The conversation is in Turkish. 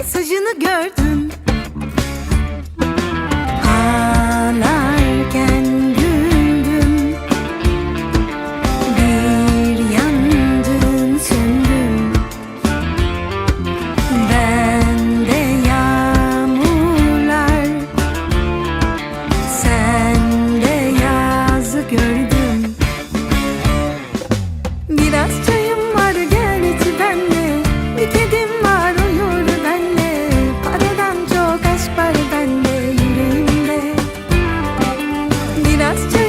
mesajını gördüm. Let's podcast.